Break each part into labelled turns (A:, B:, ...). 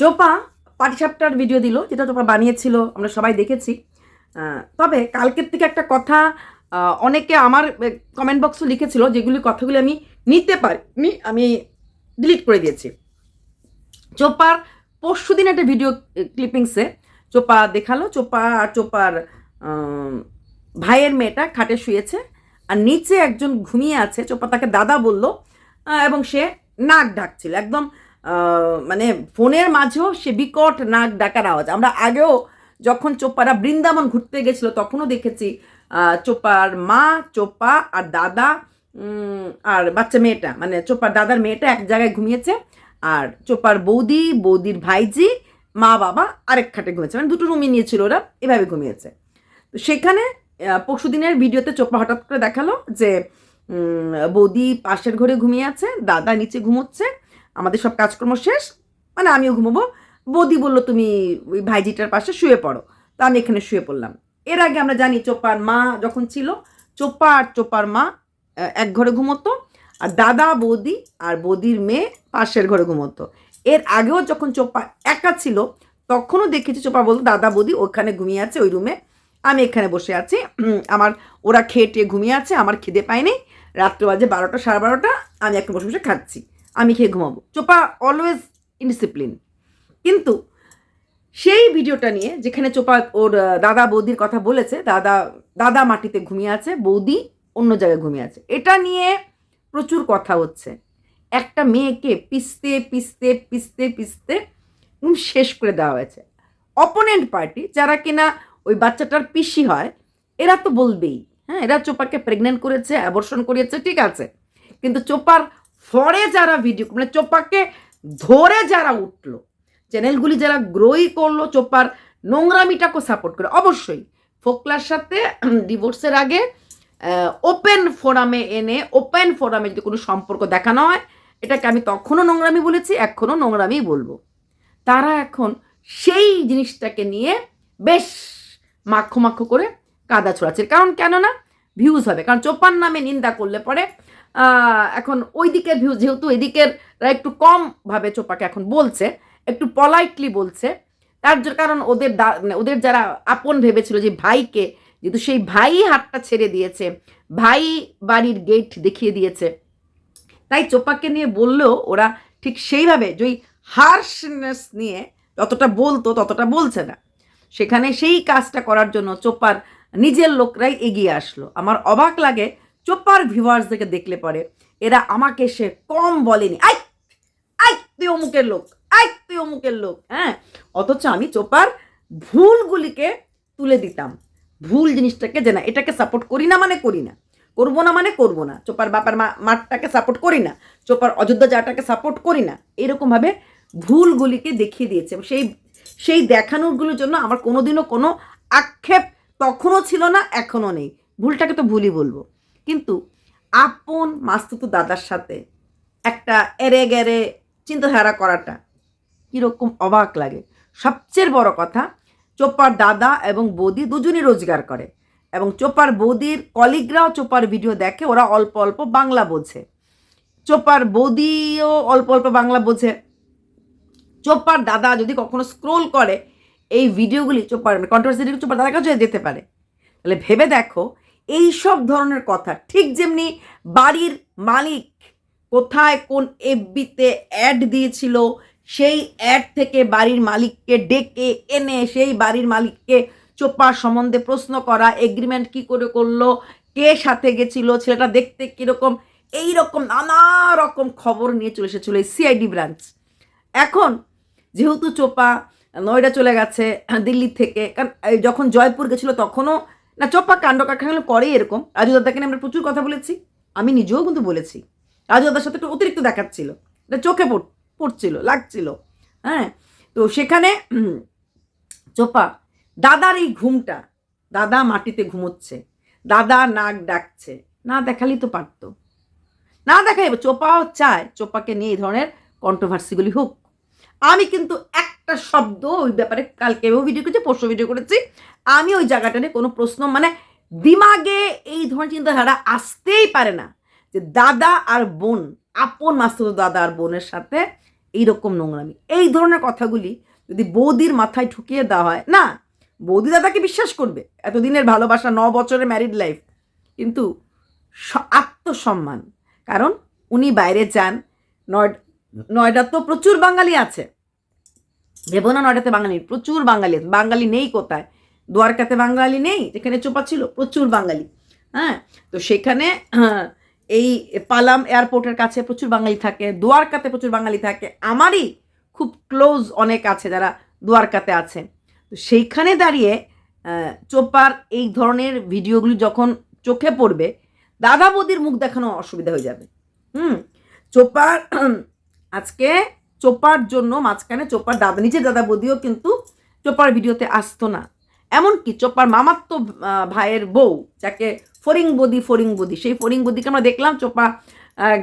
A: চোপা পাটিসাপটার video দিল, যেটা চোপা বানিয়েছিল, আমরা সবাই দেখেছি। তবে কালকের থেকে একটা কথা অনেকে আমার কমেন্ট বক্সও লিখেছিল যেগুলি কথাগুলি আমি নিতে পারিনি, আমি ডিলিট করে দিয়েছি। চোপার পরশু দিন একটা ভিডিও ক্লিপিংসে চোপা দেখাল। চোপা আর চোপার ভাইয়ের মেয়েটা খাটে শুয়েছে আর নিচে একজন ঘুমিয়ে আছে। চোপা তাকে দাদা বলল এবং সে নাক ডাকছিল একদম মানে ফোনের মাঝেও সে বিকট নাক ডাকার আওয়াজ। আমরা আগেও যখন চোপারা বৃন্দাবন ঘুরতে গেছিল, তখনও দেখেছি চোপার মা চোপা আর দাদা আর বাচ্চা মেয়েটা মানে চোপার দাদার মেয়েটা এক জায়গায় ঘুমিয়েছে আর চোপার বৌদি, বৌদির ভাইজি, মা, বাবা আরেক খাটে ঘুমিয়েছে। মানে দুটো রুমই নিয়েছিল ওরা, এভাবে ঘুমিয়েছে। তো সেখানে পরশু দিনের ভিডিওতে চোপা হঠাৎ করে দেখাল যে বৌদি পাশের ঘরে ঘুমিয়ে আছে, দাদা নিচে ঘুমোচ্ছে আমাদের সব কাজকর্ম শেষ মানে আমিও ঘুমোবো। বৌদি বলল, তুমি ওই ভাইজিটার পাশে শুয়ে পড়ো। তো আমি এখানে শুয়ে পড়লাম। এর আগে আমরা জানি চোপার মা যখন ছিল চোপা আর চোপার মা এক ঘরে ঘুমোতো, আর দাদা, বৌদি আর বৌদির মেয়ে পাশের ঘরে ঘুমোতো। এর আগেও যখন চোপা একা ছিল, তখনও দেখেছি চোপা বলতো, দাদা, বৌদি ওখানে ঘুমিয়ে আছে, ওই রুমে। আমি এখানে বসে আছি। আমার, ওরা খেয়ে টেয়ে ঘুমিয়ে আছে, আমার খিদে পায়নি রাত্রে বাজে বারোটা, সাড়ে বারোটা, আমি এখন বসে বসে খাচ্ছি। আমি খেয়ে ঘুমাবো। চোপা অলওয়েজ ইনডিসিপ্লিন কিন্তু সেই ভিডিওটা নিয়ে যেখানে চোপা ওর দাদা বৌদির কথা বলেছে, দাদা দাদা মাটিতে ঘুমিয়ে আছে, বৌদি অন্য জায়গায় ঘুমিয়ে আছে। এটা নিয়ে প্রচুর কথা হচ্ছে। একটা মেয়েকে পিসতে পিসতে পিসতে পিসতে শেষ করে দেওয়া হয়েছে। অপোনেন্ট পার্টি যারা কিনা ওই বাচ্চাটার পিসি হয়, এরা তো বলবেই। হ্যাঁ এরা চোপাকে প্রেগনেন্ট করেছে অ্যাবর্শন করিয়েছে, ঠিক আছে। কিন্তু চোপার ফরে যারা ভিডিও মানে চোপাকে ধরে যারা উঠল, চ্যানেলগুলি যারা গ্রোই করল, চোপার নোংরামিটাকে সাপোর্ট করে, অবশ্যই ফোকলার সাথে ডিভোর্সের আগে ওপেন ফোরামে এনে ওপেন ফোরামে যদি কোনো সম্পর্ক দেখানো হয়, এটাকে আমি তখনও নোংরামি বলেছি, এখনও নোংরামি বলব। তারা এখন সেই জিনিসটাকে নিয়ে বেশ মাখো মাখো করে কাদা ছড়াচ্ছে। কারণ কেন না ভিউজ হবে। কারণ চোপার নামে নিন্দা করলে পরে এখন ওই দিকের ভিউজ যেহেতু এদিকের একটু কম ভাবে চোপাকে এখন বলছে, একটু পলাইটলি বলছে, তার কারণ ওদের মানে ওদের যারা আপন ভেবেছিল যে ভাইকে, যেহেতু সেই ভাই হাতটা ছেড়ে দিয়েছে, ভাই বাড়ির গেট দেখিয়ে দিয়েছে, তাই চোপাকে নিয়ে বললেও ওরা ঠিক সেইভাবে যে ওই হার্শনেস নিয়ে যতটা বলতো ততটা বলছে না। সেখানে সেই কাজটা করার জন্য চোপার নিজের লোকরাই এগিয়ে আসলো। আমার অবাক লাগে চোপার ভিউয়ার্সদেরকে দেখলে পরে, এরা আমাকে সে কম বলেনি। আই আই, তুই অমুকের লোক, আই, তুই অমুকের লোক হ্যাঁ? অথচ আমি চোপার ভুলগুলিকে তুলে দিতাম। ভুল জিনিসটাকে যে না, এটাকে সাপোর্ট করি না মানে করি না। করব না মানে করব না। চোপার বাপার মাঠটাকে সাপোর্ট করি না। চোপার অযোধ্যা যাটাকে সাপোর্ট করি না। এরকমভাবে ভুলগুলিকে দেখিয়ে দিয়েছে। সেই সেই দেখানোরগুলোর জন্য আমার কোনোদিনও কোনো আক্ষেপ তখনও ছিল না, এখনও নেই। ভুলটাকে তো ভুলই বলব। কিন্তু আপন মাস্তুতো দাদার সাথে একটা এরে গেরে চিন্তাধারা করাটা কীরকম অবাক লাগে। সবচেয়ে বড় কথা, চোপার দাদা এবং বৌদি দুজনই রোজগার করে এবং চোপার বৌদির কলিগরাও চোপার ভিডিও দেখে, ওরা অল্প অল্প বাংলা বোঝে। চোপার বৌদিও অল্প অল্প বাংলা বোঝে। চোপার দাদা যদি কখনো স্ক্রোল করে এই ভিডিওগুলি চোপার কন্ট্রোভার্সি চোপার দাদার কাছে যেতে পারে। তাহলে ভেবে দেখো এই সব ধরনের কথা, ঠিক যেমনি বাড়ির মালিক কোথায় কোন এফবিতে অ্যাড দিয়েছিল, সেই অ্যাড থেকে বাড়ির মালিককে ডেকে এনে সেই বাড়ির মালিককে চোপার সম্বন্ধে প্রশ্ন করা এগ্রিমেন্ট কি করে করল, কে সাথে গেছিল, ছেলেটা দেখতে কীরকম এই রকম নানা রকম খবর নিয়ে চলে এসেছিল এই সিআইডি ব্রাঞ্চ এখন যেহেতু চোপা নয়ডা চলে গেছে দিল্লি থেকে। কারণ যখন জয়পুর গেছিল তখনও, না, চোপা কাণ্ড কারখানা করে এরকম। রাজু দাদাকে নিয়ে আমরা প্রচুর কথা বলেছি। আমি নিজেও কিন্তু বলেছি। রাজু দাদার সাথে একটু অতিরিক্ত দেখাচ্ছিল। এটা চোখে পড়, পড়ছিল, লাগছিল। হ্যাঁ তো সেখানে চোপা, দাদার এই ঘুমটা, দাদা মাটিতে ঘুমোচ্ছে। দাদা নাক ডাকছে। না দেখালেই তো পারতো। না দেখাই চোপাও চায়, চোপাকে নিয়ে এই ধরনের কন্ট্রোভার্সিগুলি হোক। আমি কিন্তু একটা শব্দ ওই ব্যাপারে কালকেও ভিডিও করেছি, পরশু ভিডিও করেছি। আমি ওই জায়গাটা নিয়ে কোনো প্রশ্ন মানে দিমাগে এই ধরনের চিন্তাধারা আসতেই পারে না যে দাদা আর বোন, আপন মাস্তুতো দাদা আর বোনের সাথে এইরকম নোংরামি। এই ধরনের কথাগুলি যদি বৌদির মাথায় ঠুকিয়ে দেওয়া হয়, না, বৌদি দাদাকে বিশ্বাস করবে, এতদিনের ভালোবাসা, ন বছরের ম্যারিড লাইফ কিন্তু আত্মসম্মান। কারণ উনি বাইরে যান, নয়, নয়ডা তো প্রচুর বাঙালি আছে। ভেবো না নয়ডাতে বাঙালি, প্রচুর বাঙালি বাঙালি নেই কোথায়? দ্বারকাতে বাঙালি নেই, যেখানে চোপা ছিল, প্রচুর বাঙালি। হ্যাঁ? তো সেখানে এই পালাম এয়ারপোর্টের কাছে প্রচুর বাঙালি থাকে দ্বারকাতে প্রচুর বাঙালি থাকে। আমারই খুব ক্লোজ অনেক আছে যারা দ্বারকাতে আছে। তো সেইখানে দাঁড়িয়ে চোপার এই ধরনের ভিডিওগুলি যখন চোখে পড়বে, দাদা বৌদির মুখ দেখানো অসুবিধা হয়ে যাবে। হুম? চোপার, আজকে চোপার জন্য মাঝখানে চোপার দাদা, নিজের দাদা বৌদিও কিন্তু চোপার ভিডিওতে আসতো না। এমনকি চোপার মামাত্ম ভাইয়ের বউ, যাকে ফরিং বদি ফরিং বদি, সেই ফরিং বদিকে আমরা দেখলাম চোপা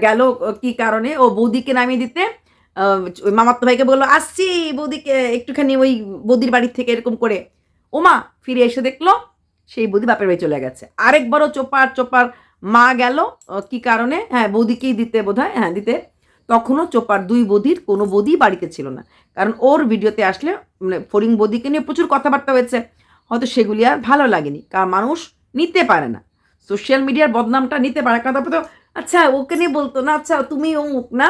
A: গেল কি কারণে ও বৌদিকে নামিয়ে দিতে। ওই মামাত্ম ভাইকে বলল, আসছি বৌদিকে একটুখানি ওই বৌদির বাড়ির থেকে এরকম করে। ওমা ফিরে এসে দেখল, সেই বৌদি বাপের বাড়ি চলে গেছে। আরেকবারও চোপার চোপার মা গেল কি কারণে? হ্যাঁ বৌদিকেই দিতে বোধ হ্যাঁ দিতে তখনও চোপার দুই বৌদির কোনো বৌদি বাড়িতে ছিল না। কারণ ওর ভিডিওতে আসলে মানে ফরিং বদিকে নিয়ে প্রচুর কথাবার্তা হয়েছে। হয়তো সেগুলি আর ভালো লাগেনি। কারণ মানুষ নিতে পারে না। সোশ্যাল মিডিয়ার বদনামটা নিতে পারে কারণ তারপরে তো আচ্ছা ওকে নিয়ে বলতো না আচ্ছা তুমি অমুক না?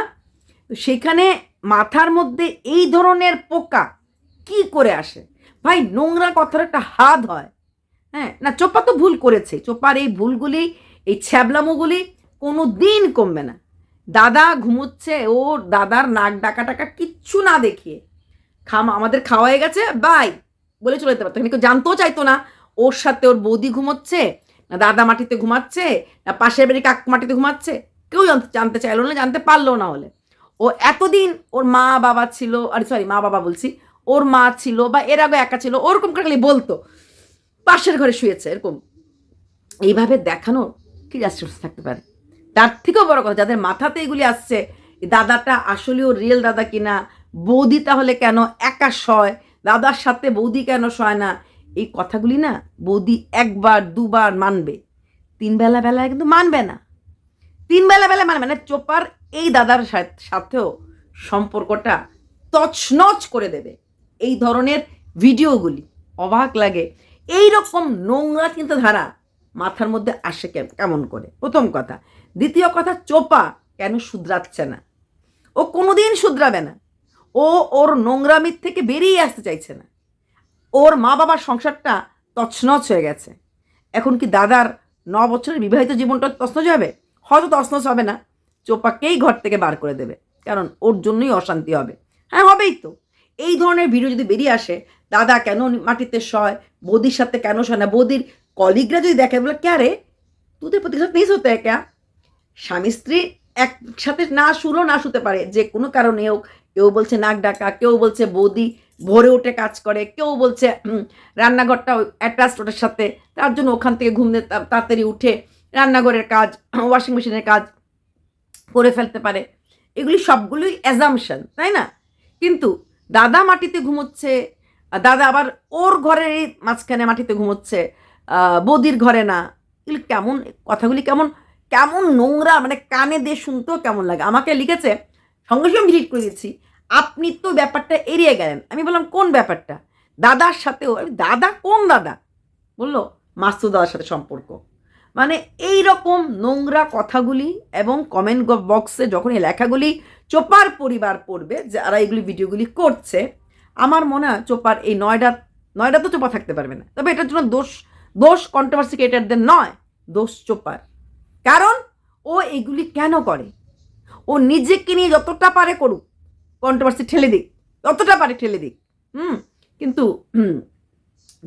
A: তো সেখানে মাথার মধ্যে এই ধরনের পোকা কি করে আসে? ভাই, নোংরা কথার একটা হাত হয়। হ্যাঁ না, চোপা তো ভুল করেছে। চোপার এই ভুলগুলি, এই ছ্যাবলামোগুলি কোনো দিন কমবে না। দাদা ঘুমোচ্ছে ও দাদার নাক ডাকা টাকা কিচ্ছু না দেখিয়ে। খাম, আমাদের খাওয়া হয়ে গেছে বাই বলে চলে যেতে পারতো। কিন্তু জানতেও চাইতো না, ওর সাথে ওর বৌদি ঘুমোচ্ছে, না দাদা মাটিতে ঘুমাচ্ছে, না পাশের বাড়ি কাক মাটিতে ঘুমাচ্ছে। কেউ জানতে চাইলো না, জানতে পারল না হলে। ও এতদিন ওর মা বাবা ছিল, আর সরি মা বাবা বলছি, ওর মা ছিল বা এর আগে একা ছিল, ওরকম করে খালি বলতো। পাশের ঘরে শুয়েছে, এরকম। এইভাবে দেখানো কি রাষ্ট্র থাকতে পারে? তার থেকেও বড় কথা, যাদের মাথাতে এগুলি আসছে দাদাটা আসলেও রিয়েল দাদা কিনা, বৌদি তাহলে কেন একা শয় দাদার সাথে বৌদি কেন শয় না? এই কথাগুলি না বৌদি একবার, দুবার মানবে। তিন বেলা বেলায় কিন্তু মানবে না। তিন বেলা বেলা মানে মানে চোপার এই দাদার সাথেও সম্পর্কটা তছনছ করে দেবে। এই ধরনের ভিডিওগুলি অবাক লাগে। এই রকম নোংরা চিন্তাধারা মাথার মধ্যে আসে কেমন করে? প্রথম কথা। দ্বিতীয় কথা চোপা কেন শুধরাচ্ছে না? ও কোনোদিন শুধরাবে না। ও ওর নোংরামির থেকে বেরিয়ে আসতে চাইছে না। ওর মা বাবার সংসারটা তছনছ হয়ে গেছে। এখন কি দাদার ন বছরের বিবাহিত জীবনটা তছনছ হবে? হয়তো তছনছ হবে না। চোপাকেই ঘর থেকে বার করে দেবে, কারণ ওর জন্যই অশান্তি হবে। হ্যাঁ হবেই তো। এই ধরনের ভিডিও যদি বেরিয়ে আসে, দাদা কেন মাটিতে শয়, বৌদির সাথে কেন শয় না? বৌদির কলিগরা যদি দেখে, বলে ক্যা রে? তোদের প্রতি সাথে নিজ হতে ক্যা স্বামী স্ত্রী একসাথে না শুলো, না শুতে পারে। যে কোনো কারণে হোক, কেউ বলছে নাক ডাকা, কেউ বলছে বৌদি ভোরে উঠে কাজ করে, কেউ বলছে রান্নাঘরটা অ্যাটাচড ওটার সাথে। তার জন্য ওখান থেকে ঘুম তাড়াতাড়ি উঠে রান্নাঘরের কাজ ওয়াশিং মেশিনের কাজ করে ফেলতে পারে। এগুলি সবগুলোই অ্যাজামশন তাই না? কিন্তু দাদা মাটিতে ঘুমোচ্ছে দাদা আবার ওর ঘরের মাঝখানে মাটিতে ঘুমোচ্ছে বৌদির ঘরে না। এগুলি কেমন? কথাগুলি কেমন কেমন নোংরা মানে কানে দিয়ে শুনতেও কেমন লাগে। আমাকে লিখেছে, সঙ্গে সঙ্গে ডিলিট করে দিচ্ছি, আপনি তো ব্যাপারটা এড়িয়ে গেলেন। আমি বললাম, কোন ব্যাপারটা? দাদার সাথেও দাদা কোন দাদা? বলল মাস্তু দাদার সাথে সম্পর্ক। মানে এই রকম নোংরা কথাগুলি এবং কমেন্ট বক্সে যখন এই লেখাগুলি চোপার পরিবার পড়বে, যারা এগুলি ভিডিওগুলি করছে, আমার মনে হয় চোপার এই নয়ডা নয়ডা তো চোপা থাকতে পারবে না। তবে এটার জন্য দোষ দোষ কন্ট্রোভার্সি ক্রিয়েটারদের নয়, দোষ চোপার। কারণ ও এগুলি কেন করে? ও নিজেকে নিয়ে যতটা পারে করুক কন্ট্রোভার্সি ঠেলে দিক, যতটা পারে ঠেলে দিক, হুম? কিন্তু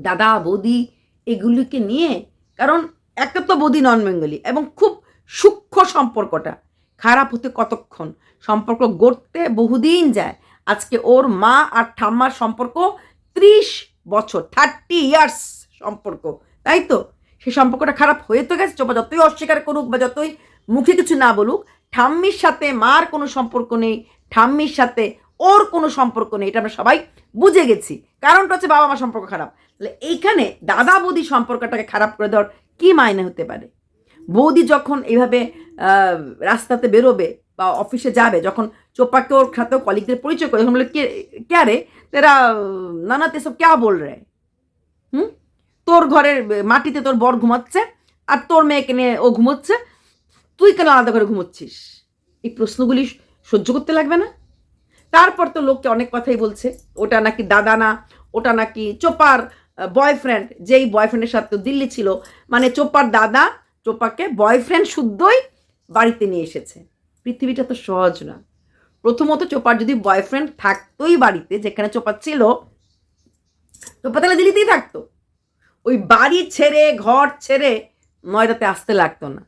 A: দাদা, বৌদি এগুলিকে নিয়ে, কারণ একটা তো বৌদি নন বেঙ্গলি এবং খুব সূক্ষ্ম সম্পর্কটা, খারাপ হতে কতক্ষণ? সম্পর্ক গড়তে বহুদিন যায়। আজকে ওর মা আর ঠাম্মার সম্পর্ক ত্রিশ বছর থার্টি ইয়ার্স সম্পর্ক, তাই তো? সেই সম্পর্কটা খারাপ হয়ে তো গেছে চোপা যতই অস্বীকার করুক বা যতই মুখে কিছু না বলুক, ঠাম্মির সাথে মার কোনো সম্পর্ক নেই, ঠাম্মির সাথে ওর কোনো সম্পর্ক নেই, এটা আমরা সবাই বুঝে গেছি। কারণটা হচ্ছে বাবা মা সম্পর্ক খারাপ। তাহলে এইখানে দাদা বৌদি সম্পর্কটাকে খারাপ করে দেওয়ার কী মায়নে হতে পারে? বৌদি যখন এইভাবে রাস্তাতে বেরোবে বা অফিসে যাবে, যখন চোপাকে ওর সাথে কলিগদের পরিচয় করে, তখন বলে, কে কে রে? তেরা নানা তেসব ক্যা বল রে হুম? তোর ঘরের মাটিতে তোর বর ঘুমাচ্ছে আর তোর মেয়েকে নিয়ে ও ঘুমোচ্ছে, তুই কেন আলাদা করে ঘুমোচ্ছিস? এই প্রশ্নগুলি সহ্য করতে লাগবে না। তারপর তো লোককে অনেক কথাই বলছে, ওটা নাকি দাদা না, ওটা নাকি চোপার বয়ফ্রেন্ড যেই বয়ফ্রেন্ডের সাথে দিল্লি ছিল মানে চোপার দাদা, চোপাকে বয়ফ্রেন্ড শুদ্ধই বাড়িতে নিয়ে এসেছে। পৃথিবীটা তো সহজ না। প্রথমত চোপার যদি বয়ফ্রেন্ড থাকতোই বাড়িতে, যেখানে চোপার ছিল, চোপা তাহলে দিল্লিতেই থাকতো। ওই বাড়ি ছেড়ে, ঘর ছেড়ে নয়টাতে আসতে লাগতো না।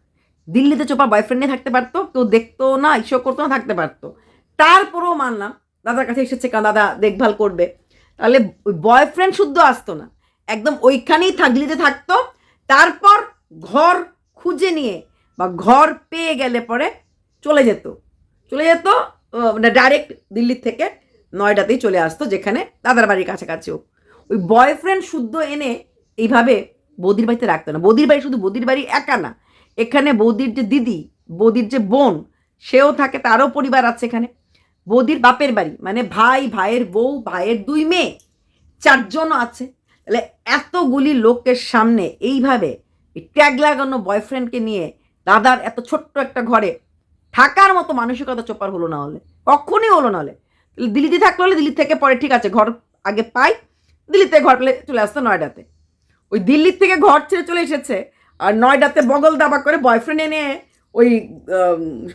A: দিল্লিতে চোপা বয়ফ্রেন্ড নিয়ে থাকতে পারতো, কেউ দেখতো না ইস্যু করতো না, থাকতে পারতো। তারপরেও মানলাম, দাদার কাছে এসেছে, কারণ দাদা দেখভাল করবে। তাহলে ওই বয়ফ্রেন্ড শুদ্ধ আসতো না। একদম ওইখানেই থাক, দিল্লিতে থাকতো। তারপর ঘর খুঁজে নিয়ে বা ঘর পেয়ে গেলে পরে চলে যেত। চলে যেত মানে ডাইরেক্ট দিল্লির থেকে নয়ডাতেই চলে আসতো, যেখানে দাদার বাড়ির কাছাকাছিও ওই বয়ফ্রেন্ড শুদ্ধ এনে এইভাবে বৌদির বাড়িতে রাখতো না। বৌদির বাড়ি শুধু বৌদির বাড়ি একা না। এখানে বৌদির যে দিদি, বৌদির যে বোন, সেও থাকে, তারও পরিবার আছে এখানে। বৌদির বাপের বাড়ি মানে ভাই, ভাইয়ের বউ, ভাইয়ের দুই মেয়ে, চারজনও আছে। তাহলে এতগুলি লোকের সামনে এইভাবে ট্যাগ লাগানো বয়ফ্রেন্ডকে নিয়ে দাদার এত ছোট্ট একটা ঘরে থাকার মতো মানসিকতা চোপার হলো না হলে। কখনই হলো না হলে। দিল্লিতে থাকলে হলে দিল্লি থেকে পরে ঠিক আছে, ঘর আগে পাই, দিল্লিতে ঘর চলে আসতো নয়ডাতে। ওই দিল্লির থেকে ঘর ছেড়ে চলে এসেছে। আর নয়ডাতে বগল দাবা করে বয়ফ্রেন্ড এনে ওই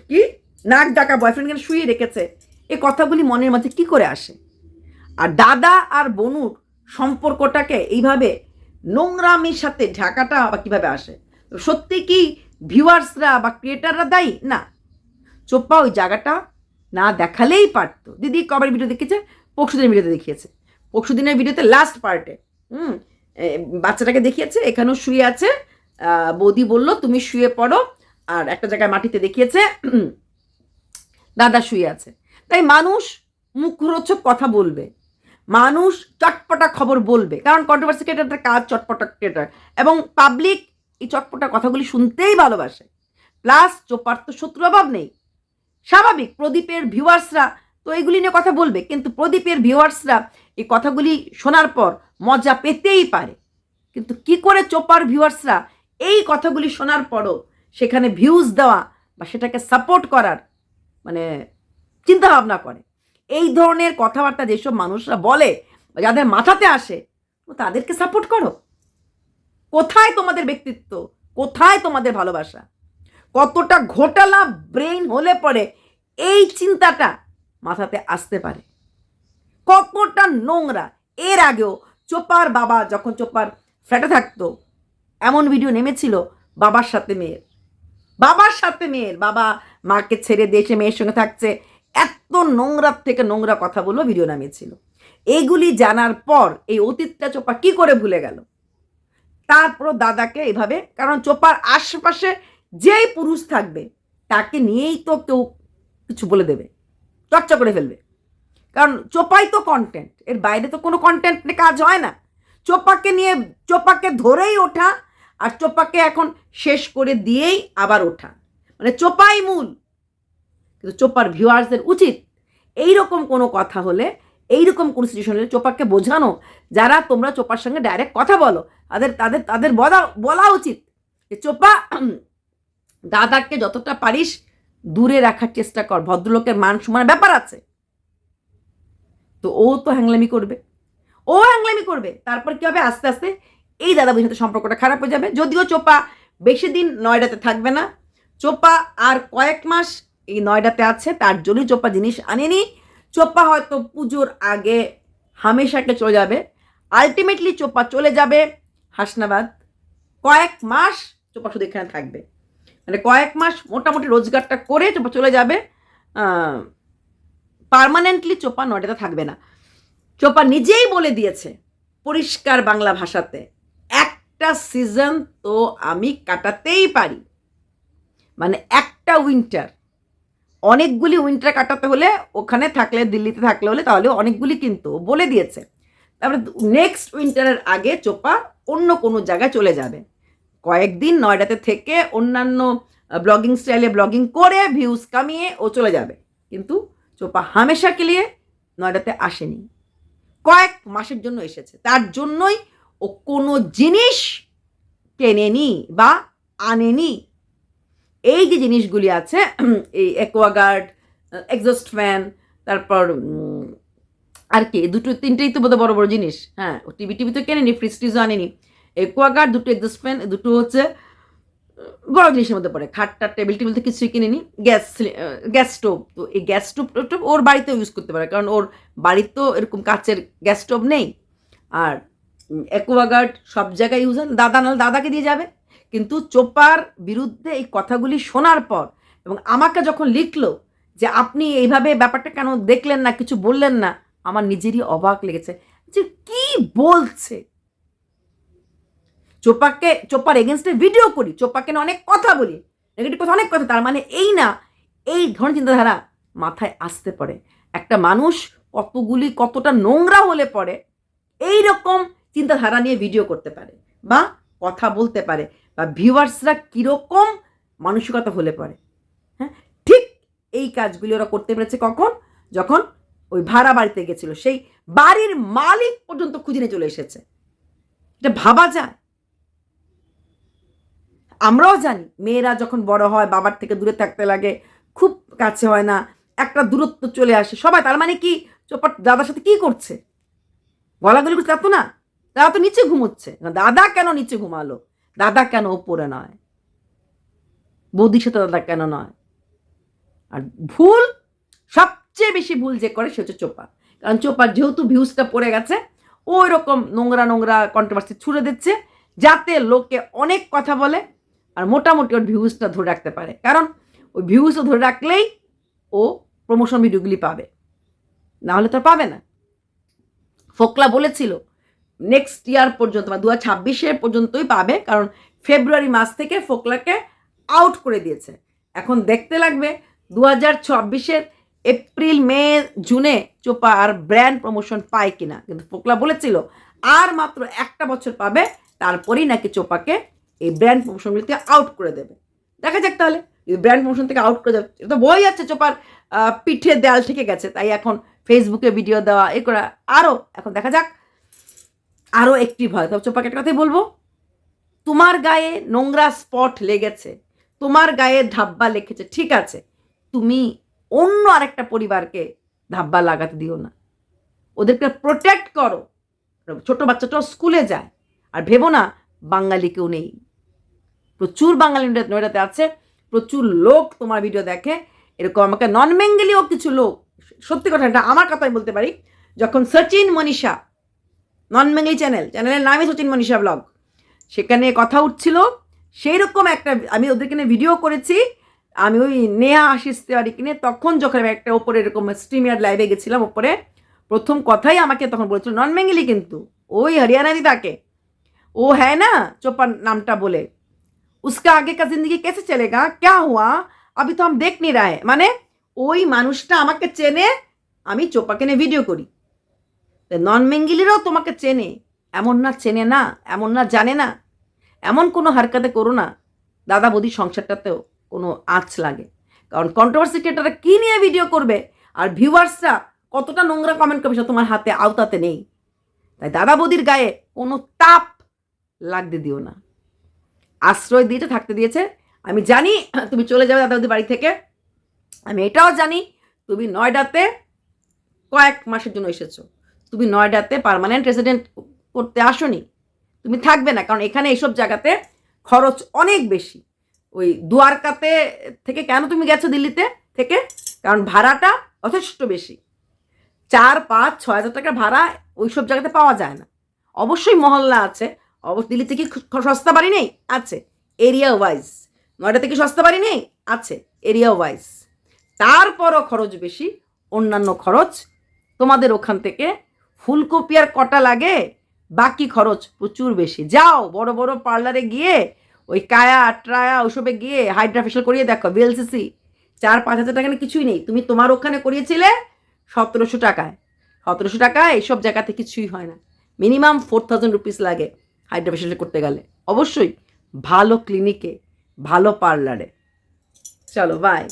A: কি? নাক ডাকা বয়ফ্রেন্ডকে শুয়ে রেখেছে। এ কথাগুলি মনের মাঝে কি করে আসে? আর দাদা আর বনুর সম্পর্কটাকে এইভাবে নোংরামির সাথে ঢাকাটা বা কীভাবে আসে? সত্যি কি ভিউয়ার্সরা বা ক্রিয়েটাররা দায়ী? না। চোপ্পা ওই জায়গাটা না দেখালেই পারতো। দিদি কবার ভিডিও দেখেছে পরশুদিনের ভিডিওতে দেখিয়েছে। পরশুদিনের ভিডিওতে লাস্ট পার্টে হুম? বাচ্চাটাকে দেখিয়েছে, এখানেও শুয়ে আছে। বৌদি বলল, তুমি শুয়ে পড়ো। আর একটা জায়গায় মাটিতে দেখিয়েছে দাদা শুয়ে আছে। তাই মানুষ মুখরোচক কথা বলবে। মানুষ চটপটা খবর বলবে। কারণ কন্ট্রোভার্সি ক্রিয়েটারদের কাজ চটপটা ক্রিয়েটার এবং পাবলিক এই চটপটা কথাগুলি শুনতেই ভালোবাসে। প্লাস চোপার তো শত্রু অভাব নেই। স্বাভাবিক, প্রদীপের ভিউয়ার্সরা তো এগুলি নিয়ে কথা বলবে। কিন্তু প্রদীপের ভিউয়ার্সরা এই কথাগুলি শোনার পর মজা পেতেই পারে। কিন্তু কি করে চোপার ভিউয়ার্সরা এই কথাগুলি শোনার পরও সেখানে ভিউজ দেওয়া বা সেটাকে সাপোর্ট করার মানে চিন্তা ভাবনা করে? এই ধরনের কথাবার্তা যেসব মানুষরা বলে যাদের মাথাতে আসে তাদেরকে সাপোর্ট করো। কোথায় তোমাদের ব্যক্তিত্ব? কোথায় তোমাদের ভালোবাসা? কতটা ঘোটালা ব্রেন হলে পরে এই চিন্তাটা মাথাতে আসতে পারে। কতটা নোংরা। এর আগেও চোপার বাবা যখন চোপার ফ্ল্যাটে থাকতো, এমন ভিডিও নেমেছিল বাবার সাথে মেয়ের। বাবার সাথে মেয়ের। বাবা মাকে ছেড়ে দেশে মেয়ের সঙ্গে থাকছে। এত নোংরা থেকে নোংরা কথা বলেও ভিডিও নামিয়েছিল। এইগুলি জানার পর এই অতীতটা চোপা কি করে ভুলে গেল? তারপর দাদাকে এভাবে, কারণ চোপার আশেপাশে যেই পুরুষ থাকবে, তাকে নিয়েই তো কেউ কিছু বলে দেবে। চর্চা করে ফেলবে। কারণ চোপাই তো কন্টেন্ট এর বাইরে তো কোনো কন্টেন্ট নিয়ে কাজ হয় না। চোপাকে নিয়ে, চোপাকে ধরেই ওঠা আর চোপাকে এখন শেষ করে দিয়েই আবার ওঠা। মানে চোপাই মূল। কিন্তু চোপার ভিউয়ার্সদের উচিত এই রকম কোনো কথা হলে এই রকম কোনো সিচুয়েশন হলে চোপাকে বোঝানো। যারা তোমরা চোপার সঙ্গে ডাইরেক্ট কথা বলো, তাদের তাদের তাদের বলা বলা উচিত যে চোপা, দাদাকে যতটা পারিস দূরে রাখার চেষ্টা কর। ভদ্রলোকের মান সম্মানের ব্যাপার আছে। তো ও তো হ্যাংলামি করবে। ও হ্যাংলামি করবে। তারপর কি হবে? আস্তে আস্তে এই দাদা বইয়ের সাথে সম্পর্কটা খারাপ হয়ে যাবে। যদিও চোপা বেশি দিন নয়ডাতে থাকবে না। চোপা আর কয়েক মাস এই নয়ডাতে আছে। তার জন্যই চোপা জিনিস আনেনি। চোপা হয়তো পুজোর আগে হামেশাকে চলে যাবে। আলটিমেটলি চোপা চলে যাবে হাসনাবাদ। কয়েক মাস চোপা শুধু এখানে থাকবে। মানে কয়েক মাস মোটামুটি রোজগারটা করে চোপা চলে যাবে। পার্মানেন্টলি চোপা নয়ডাতে থাকবে না। চোপা নিজেই বলে দিয়েছে পরিষ্কার বাংলা ভাষাতে, একটা সিজন তো আমি কাটাতেই পারি। মানে একটা উইন্টার অনেকগুলি উইন্টার কাটাতে হলে, ওখানে থাকলে, দিল্লিতে থাকলে হলে, তাহলে অনেকগুলি কিন্তু বলে দিয়েছে। তারপরে নেক্সট উইন্টারের আগে চোপা অন্য কোনো জায়গায় চলে যাবে। কয়েকদিন নয়ডাতে থেকে অন্যান্য ব্লগিং স্টাইলে ব্লগিং করে ভিউজ কামিয়ে ও চলে যাবে। কিন্তু চোপা হামেশা লিয়ে নয়ডাতে আসেনি। কয়েক মাসের জন্য এসেছে। তার জন্যই ও কোনো জিনিস কেনেনি বা আনেনি। এই যে জিনিসগুলি আছে, এই অ্যাকোয়াগার্ড এক্সস্ট ফ্যান তারপর আর কি দুটো, তিনটেই তো বোধহয় বড় বড় জিনিস। হ্যাঁ টিভি টিভি তো কেনেনি ফ্রিজ টিজও আনেনি অ্যাকোয়াগার্ড দুটো এক্সস্ট ফ্যান দুটো হচ্ছে বড় জিনিসের মধ্যে পড়ে। খাটটা টেবিল টেবিল তো কিছুই কিনেনি গ্যাস গ্যাস স্টোভ। তো এই গ্যাস স্টোভ টোভ ওর বাড়িতেও ইউজ করতে পারে। কারণ ওর বাড়ির তো এরকম কাচের গ্যাস স্টোভ নেই। আর অ্যাকোয়াগার্ড সব জায়গায় ইউজ হয়। দাদা নাহলে দাদাকে দিয়ে যাবে। কিন্তু চোপার বিরুদ্ধে এই কথাগুলি শোনার পর এবং আমাকে যখন লিখলো যে আপনি এইভাবে ব্যাপারটা কেন দেখলেন না, কিছু বললেন না, আমার নিজেরই অবাক লেগেছে। যে কি বলছে? চোপাকে চোপার এগেনস্টে ভিডিও করি চোপাকে নিয়ে অনেক কথা বলি নেগেটিভ কথা, অনেক কথা, তার মানে এই না, এই ধরনের চিন্তাধারা মাথায় আসতে পারে। একটা মানুষ কতগুলি, কতটা নোংরা হলে পরে এই রকম চিন্তাধারা নিয়ে ভিডিও করতে পারে, বা কথা বলতে পারে, বা ভিউয়ার্সরা কীরকম মানসিকতা হলে পরে হ্যাঁ? ঠিক এই কাজগুলি ওরা করতে পেরেছে কখন? যখন ওই ভাড়া বাড়িতে গেছিল, সেই বাড়ির মালিক পর্যন্ত খুঁজে নিয়ে চলে এসেছে। এটা ভাবা যায়। আমরাও জানি, মেয়েরা যখন বড় হয়, বাবার থেকে দূরে থাকতে লাগে, খুব কাছে হয় না, একটা দূরত্ব চলে আসে। সবাই, তার মানে কি চোপার দাদার সাথে কি করছে? গলাগলি করছে তা না? দাদা তো নিচে ঘুমোচ্ছে। দাদা কেন নিচে ঘুমালো? দাদা কেন ওপরে নয়? বৌদির সাথে দাদা কেন নয়? আর ভুল, সবচেয়ে বেশি ভুল যে করে, সে হচ্ছে চোপা। কারণ চোপার যেহেতু ভিউজটা পড়ে গেছে ওই রকম নোংরা নোংরা কন্ট্রোভার্সি ছুড়ে দিচ্ছে, যাতে লোকে অনেক কথা বলে আর মোটামুটি ওর ভিউজটা ধরে রাখতে পারে। কারণ ওই ভিউজও ধরে রাখলেই ও প্রমোশন ভিডিওগুলি পাবে। না হলে তো পাবে না। ফোকলা বলেছিল নেক্সট ইয়ার পর্যন্ত বা দু হাজার পর্যন্তই পাবে, কারণ ফেব্রুয়ারি মাস থেকে ফোকলাকে আউট করে দিয়েছে। এখন দেখতে লাগবে দু হাজার এপ্রিল, মে, জুনে চোপা আর ব্র্যান্ড প্রমোশন পায় কিনা। কিন্তু ফোকলা বলেছিল, আর মাত্র একটা বছর পাবে, তারপরেই নাকি চোপাকে এই ব্র্যান্ড প্রমোশনগুলিতে আউট করে দেবে। দেখা যাক তাহলে ব্র্যান্ড প্রমোশন থেকে আউট করে যাবে এটা তো বই যাচ্ছে চোপার পিঠে দেয়াল থেকে গেছে, তাই এখন ফেসবুকে ভিডিও দেওয়া, এ করা আরও এখন দেখা যাক। আরও অ্যাক্টিভ হয় তবে চোপাকে একটা কথাই বলব, তোমার গায়ে নোংরা স্পট লেগেছে, তোমার গায়ে ধাব্বা লেগেছে ঠিক আছে, তুমি অন্য আরেকটা পরিবারকে ধাব্বা লাগাতে দিও না। ওদেরকে প্রোটেক্ট করো। ছোট বাচ্চাটাও স্কুলে যায়, আর ভেবো না, বাঙালি কেউ নেই। প্রচুর বাঙালি নয়ডা- নয়ডাতে আছে, প্রচুর লোক তোমার ভিডিও দেখে। এরকম আমাকে নন বেঙ্গলিও কিছু লোক, সত্যি কথা এটা আমার কথাই বলতে পারি, যখন সচিন মনীষা নন বেঙ্গলি চ্যানেল চ্যানেলের নামই সচিন মনীষা ব্লগ সেখানে কথা উঠছিল সেই রকম একটা, আমি ওদেরকে ভিডিও করেছি, আমি ওই নেহা আশিস তেওয়ারিকে কিনে তখন যখন আমি একটা ওপরে এরকম স্ট্রিমিয়ার লাইভে গেছিলাম ওপরে প্রথম কথাই আমাকে তখন বলেছিল নন বেঙ্গলি কিন্তু, ওই হরিয়ানারই তাকে, ও হ্যাঁ না, চোপার নামটা বলে उसका आगे का जिंदगी कैसे चलेगा क्या हुआ अभी तो हम देख नहीं रहा है মানে ওই মানুষটা আমাকে চেনে আমি চোপাকে নিয়ে ভিডিও করি নন বেঙ্গলিরাও তোমাকে চেনে এমন না চেনে না এমন না জানে না এমন কোনো হারকাতে করো না দাদা বৌদি সংসারটাতেও কোনো আঁচ লাগে কারণ কন্ট্রোভার্সি ক্রিয়েটাররা কী নিয়ে ভিডিও করবে আর ভিউয়ার্সরা কতটা নোংরা কমেন্ট করবে সেটা তোমার হাতে আওতাতে নেই তাই দাদা বৌদির গায়ে কোনো তাপ লাগতে দিও না আশ্রয় দিয়েছে থাকতে দিয়েছে। আমি জানি তুমি চলে যাবে দাদা বৌদির বাড়ি থেকে। আমি এটাও জানি, তুমি নয়ডাতে কয়েক মাসের জন্য এসেছ। তুমি নয়ডাতে পার্মানেন্ট রেসিডেন্ট করতে আসোনি। তুমি থাকবে না, কারণ এখানে এইসব জায়গাতে খরচ অনেক বেশি। ওই দুয়ারকাতে থেকে কেন তুমি গেছো দিল্লিতে থেকে? কারণ ভাড়াটা যথেষ্ট বেশি। চার, পাঁচ, ছয় হাজার টাকার ভাড়া ওই সব জায়গাতে পাওয়া যায় না। অবশ্যই মহল্লা আছে অবশ্য দিল্লিতে কি সস্তা বাড়ি নেই? আছে। এরিয়া ওয়াইজ নয়ডাতে কি সস্তা বাড়ি নেই? আছে। এরিয়া ওয়াইজ তারপরও খরচ বেশি, অন্যান্য খরচ। তোমাদের ওখান থেকে ফুলকপি আর কটা লাগে? বাকি খরচ প্রচুর বেশি। যাও, বড় বড় পার্লারে গিয়ে, ওই কায়া, ট্রায়া, ওসবে গিয়ে হাইড্রা ফেশিয়াল করিয়ে দেখো বিএলসিসি চার, পাঁচ হাজার টাকা কিছুই নেই। তুমি তোমার ওখানে করিয়েছিলে সতেরোশো টাকায়। সতেরোশো টাকায় এইসব জায়গাতে কিছুই হয় না। মিনিমাম ফোর থাউজেন্ড রুপিস লাগে। হাইড্রা ফেশিয়াল করতে গেলে। অবশ্যই ভালো ক্লিনিকে ভালো পার্লারে চলো বাই